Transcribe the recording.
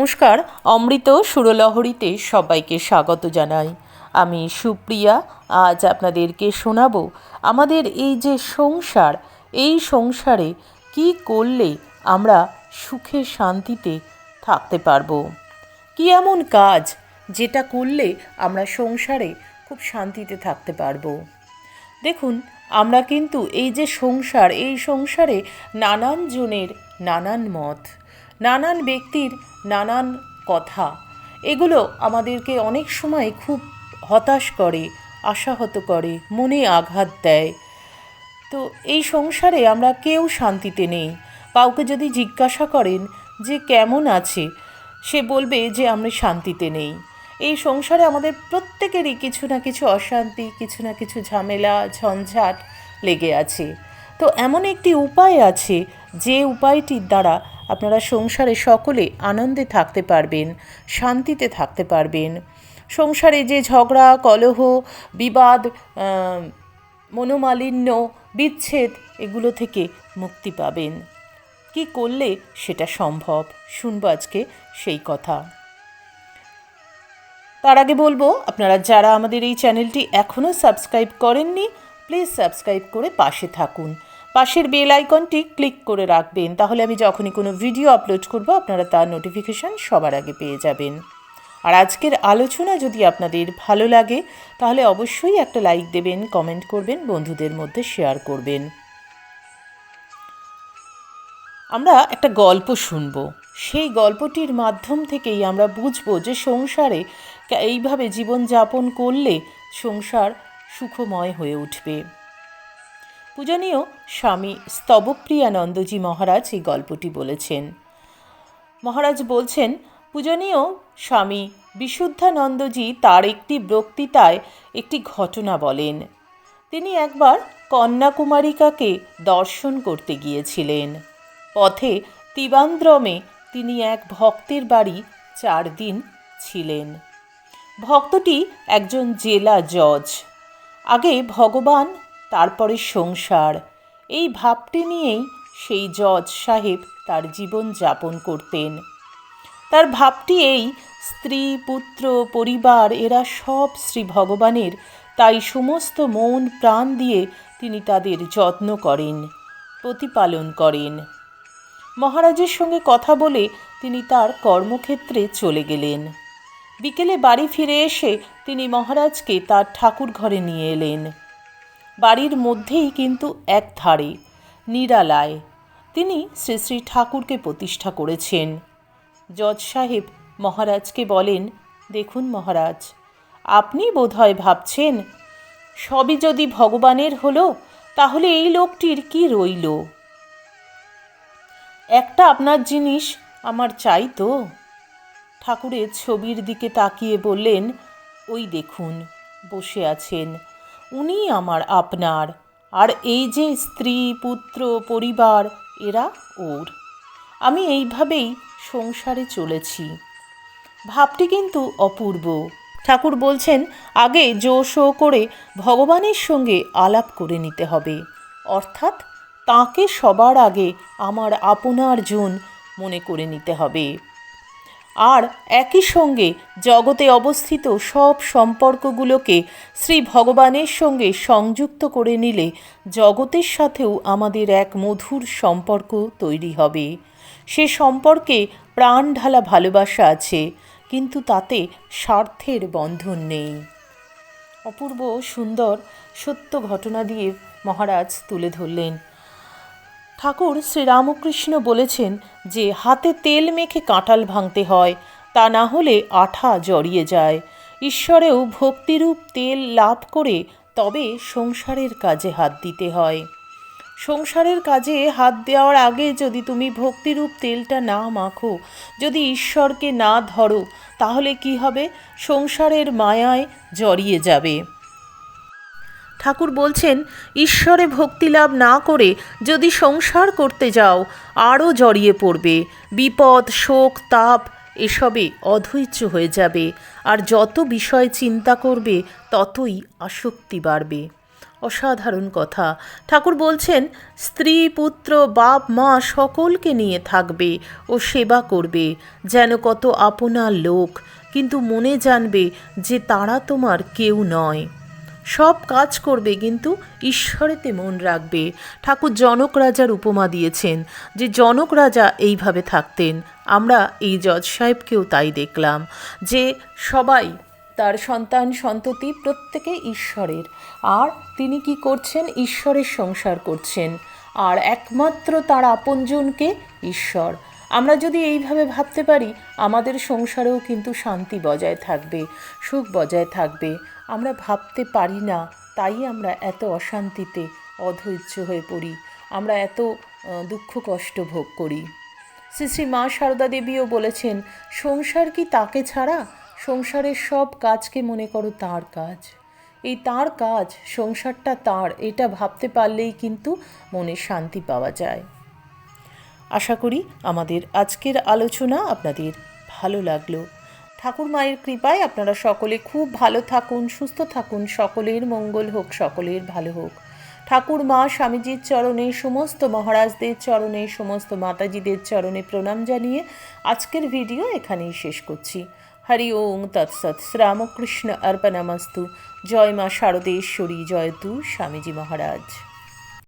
নমস্কার, অমৃত সুরলহরীতে সবাইকে স্বাগত জানাই। আমি সুপ্রিয়া, আজ আপনাদেরকে শোনাবো আমাদের এই যে সংসার, এই সংসারে কি করলে আমরা সুখে শান্তিতে থাকতে পারব? কি এমন কাজ যেটা করলে আমরা সংসারে খুব শান্তিতে থাকতে পারব? দেখুন, আমরা কিন্তু এই যে সংসার, এই সংসারে নানান জনের নানান মত। নানান ব্যক্তির নানান কথা। এগুলো আমাদেরকে অনেক সময় খুব হতাশ করে, আশাহত করে, মনে আঘাত দেয়। তো এই সংসারে আমরা কেউ শান্তিতে নেই। কাউকে যদি জিজ্ঞাসা করেন যে কেমন আছে, সে বলবে যে আমরা শান্তিতে নেই। এই সংসারে আমাদের প্রত্যেকেরই কিছু না কিছু অশান্তি, কিছু না কিছু ঝামেলা, ঝঞ্ঝাট লেগে আছে। তো এমন একটি উপায় আছে যে উপায়টির দ্বারা আপনারা সংসারে সকলে আনন্দে থাকতে পারবেন, শান্তিতে থাকতে পারবেন। সংসারে যে ঝগড়া, কলহ, বিবাদ মনোমালিন্য, বিচ্ছেদ, এগুলো থেকে মুক্তি পাবেন। কি করলে সেটা সম্ভব? শুনব আজকে সেই কথা। তার আগে বলব, আপনারা যারা আমাদের এই চ্যানেলটি এখনও সাবস্ক্রাইব করেননি, প্লিজ সাবস্ক্রাইব করে পাশে থাকুন। পাশের বেল আইকনটি ক্লিক করে রাখবেন। তাহলে আমি যখনই কোনো ভিডিও আপলোড করব, আপনারা তার নোটিফিকেশান সবার আগে পেয়ে যাবেন। আর আজকের আলোচনা যদি আপনাদের ভালো লাগে, তাহলে অবশ্যই একটা লাইক দেবেন, কমেন্ট করবেন, বন্ধুদের মধ্যে শেয়ার করবেন। আমরা একটা গল্প শুনব। সেই গল্পটির মাধ্যম থেকেই আমরা বুঝব যে সংসারে এইভাবে জীবনযাপন করলে সংসার সুখময় হয়ে উঠবে। পূজনীয় স্বামী স্তবপ্রিয়ানন্দজি মহারাজ এই গল্পটি বলেছেন। মহারাজ বলছেন, পূজনীয় স্বামী বিশুদ্ধানন্দজি তার একটি বক্তৃতায় একটি ঘটনা বলেন। তিনি একবার কন্যাকুমারিকাকে দর্শন করতে গিয়েছিলেন। পথে তিবান্দ্রমে তিনি এক ভক্তের বাড়ি চার দিন ছিলেন। ভক্তটি একজন জেলা জজ। আগে ভগবান তারপরে সংসার। এই ভাবটি নিয়েই সেই জজ সাহেব তার জীবন যাপন করতেন। তার ভাবটি এই, স্ত্রী, পুত্র, পরিবার, এরা সব শ্রী ভগবানের, তাই সমস্ত মন প্রাণ দিয়ে তিনি তাদের যত্ন করেন, প্রতিপালন করেন। মহারাজের সঙ্গে কথা বলে তিনি তার কর্মক্ষেত্রে চলে গেলেন। বিকেলে বাড়ি ফিরে এসে তিনি মহারাজকে তার ঠাকুর ঘরে নিয়ে এলেন। বাড়ির মধ্যেই কিন্তু এক ধারে, নিরালায়। তিনি শ্রী শ্রী ঠাকুরকে প্রতিষ্ঠা করেছেন। জজ সাহেব মহারাজকে বলেন, দেখুন মহারাজ, আপনি বোধহয় ভাবছেন, সবই যদি ভগবানের হলো, তাহলে এই লোকটির কি রইল? একটা আপনার জিনিস আমার চাই তো। ঠাকুরের ছবির দিকে তাকিয়ে বললেন, ওই দেখুন, বসে আছেন। উনি আমার আপনার। আর এই যে স্ত্রী, পুত্র, পরিবার, এরা ওর। আমি এইভাবেই সংসারে চলেছি। ভাবটি কিন্তু অপূর্ব। ঠাকুর বলছেন, আগে জো শো করে ভগবানের সঙ্গে আলাপ করে নিতে হবে। অর্থাৎ তাকে সবার আগে আমার আপনার জন মনে করে নিতে হবে। আর একই সঙ্গে জগতে অবস্থিত সব সম্পর্কগুলোকে শ্রী ভগবানের সঙ্গে সংযুক্ত করে নিলে জগতের সাথেও আমাদের এক মধুর সম্পর্ক তৈরি হবে। সে সম্পর্কে প্রাণ ঢালা ভালোবাসা আছে, কিন্তু তাতে স্বার্থের বন্ধন নেই। অপূর্ব সুন্দর সত্য ঘটনা দিয়ে মহারাজ তুলে ধরলেন। ঠাকুর শ্রীরামকৃষ্ণ বলেছেন যে হাতে তেল মেখে কাঁঠাল ভাঙতে হয়, তা না হলে আঠা জড়িয়ে যায়। ঈশ্বরেও ভক্তিরূপ তেল লাভ করে তবে সংসারের কাজে হাত দিতে হয়। সংসারের কাজে হাত দেওয়ার আগে যদি তুমি ভক্তিরূপ তেলটা না মাখো, যদি ঈশ্বরকে না ধরো, তাহলে কি হবে? সংসারের মায়ায় জড়িয়ে যাবে। ঠাকুর বলছেন, ঈশ্বরে ভক্তি লাভ না করে যদি সংসার করতে যাও, আরও জড়িয়ে পড়বে। বিপদ, শোক, তাপ, এসবে অধৈর্য হয়ে যাবে। আর যত বিষয় চিন্তা করবে, ততই আসক্তি বাড়বে। অসাধারণ কথা। ঠাকুর বলছেন, স্ত্রী, পুত্র, বাপ, মা সকলকে নিয়ে থাকবে ও সেবা করবে, যেন কত আপনার লোক। কিন্তু মনে জানবে যে তারা তোমার কেউ নয়। সব কাজ করবে কিন্তু ঈশ্বরেতে মন রাখবে। ঠাকুর জনক রাজার উপমা দিয়েছেন যে, জনক রাজা এইভাবে থাকতেন। আমরা এই জজ সাহেবকেও তাই দেখলাম যে, সবাই তার সন্তান সন্ততি প্রত্যেকে ঈশ্বরের। আর তিনি কি করছেন? ঈশ্বরের সংসার করছেন। আর একমাত্র তার আপনজনকে ঈশ্বর। আমরা যদি এইভাবে ভাবতে পারি, আমাদের সংসারেও কিন্তু শান্তি বজায় থাকবে, সুখ বজায় থাকবে। আমরা ভাবতে পারি না, তাই আমরা এত অশান্তিতে অধৈর্য হয়ে পড়ি। আমরা এত দুঃখ কষ্ট ভোগ করি। শ্রী শ্রী মা সারদা দেবীও বলেছেন, সংসার কি তাকে ছাড়া? সংসারের সব কাজকে মনে করো তার কাজ। এই তার কাজ, সংসারটা তার, এটা ভাবতে পারলেই কিন্তু মনে শান্তি পাওয়া যায়। আশা করি আমাদের আজকের আলোচনা আপনাদের ভালো লাগল। ঠাকুর মায়ের কৃপায় আপনারা সকলে খুব ভালো থাকুন, সুস্থ থাকুন, সকলের মঙ্গল হোক, সকলের ভালো হোক। ঠাকুর মা স্বামীজির চরণে, সমস্ত মহারাজদের চরণে, সমস্ত মাতাজিদের চরণে প্রণাম জানিয়ে আজকের ভিডিও এখানেই শেষ করছি। হরি ওং তৎসৎ শ্রীরামকৃষ্ণ অর্পণামস্তু। জয় মা শারদেশ্বরী জয়তু স্বামীজি মহারাজ।